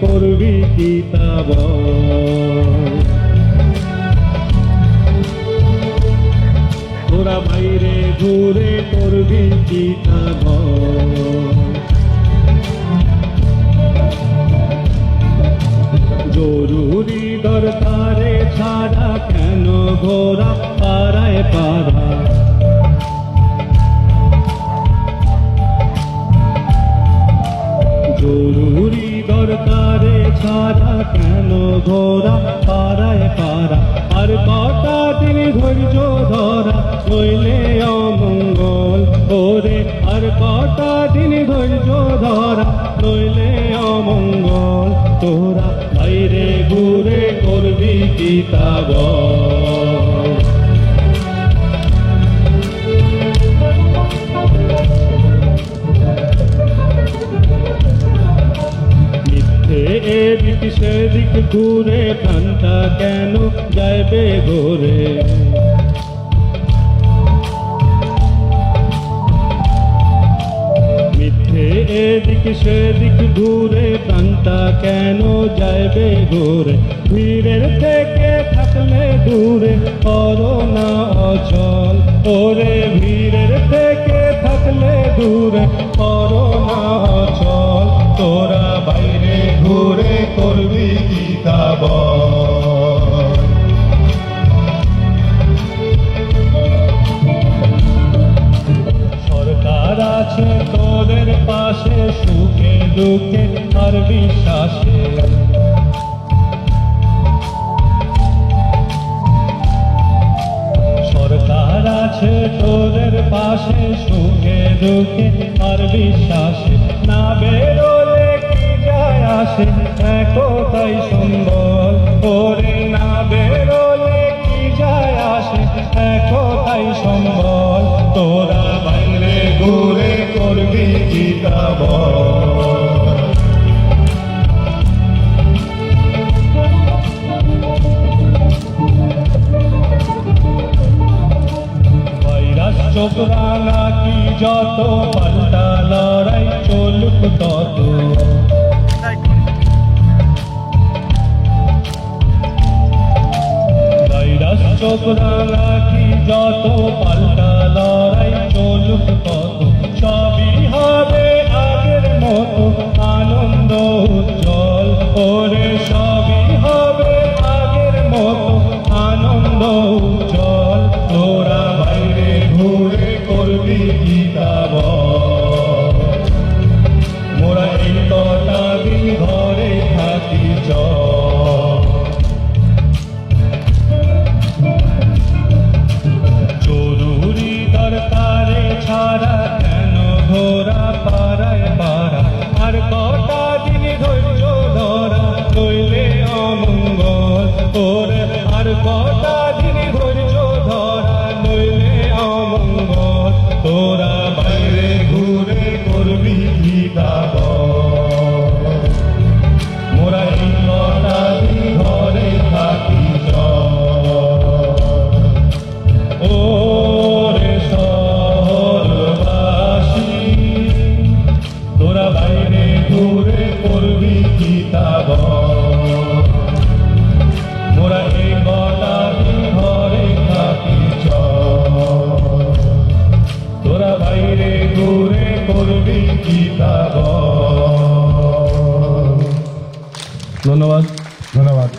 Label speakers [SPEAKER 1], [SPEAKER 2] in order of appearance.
[SPEAKER 1] করবি কিতাব তোরা বাইরে ঘুরে করবি কিতাব জরুরি দরকারে ছাড়া কেন ঘোরা পাড়ায় পাড়া ছাড়া কেন ঘোরা পাড়ায় পাড়া, আর কটা দিন ধৈর্য ধরা নইলে অমঙ্গল ওরে আর কটা দিন ধৈর্য ধরা নইলে অমঙ্গল তোরা বাইরে ঘুরে করবি কিতাব সেদিক ঘুরে প্রাণটা কেন যাইবে ঘুরে মিথ্যে এদিক সেদিক ঘুরে প্রাণটা কেন যাইবে ঘুরে ভিড়ের থেকে থাকলে দূরে, করো না অচল। ওরে ভিড়ের থেকে থাকলে দূরে আছে তোদের পাশে সুখে, দুঃখে আর বিশ্বাসে। সরকার আছে তোদের পাশে সুখে, দুঃখে আর বিশ্বাসে। না বেরোলে কি যায় আসে, একতাই সম্বল। ওরে, না বেরোলে কি যায় আসে, একতাই রাঙা কি যত পাল্টা লড়াই চলুক তত। রাঙা কি যত পাল্টা আর ধন্যবাদ।
[SPEAKER 2] ধন্যবাদ।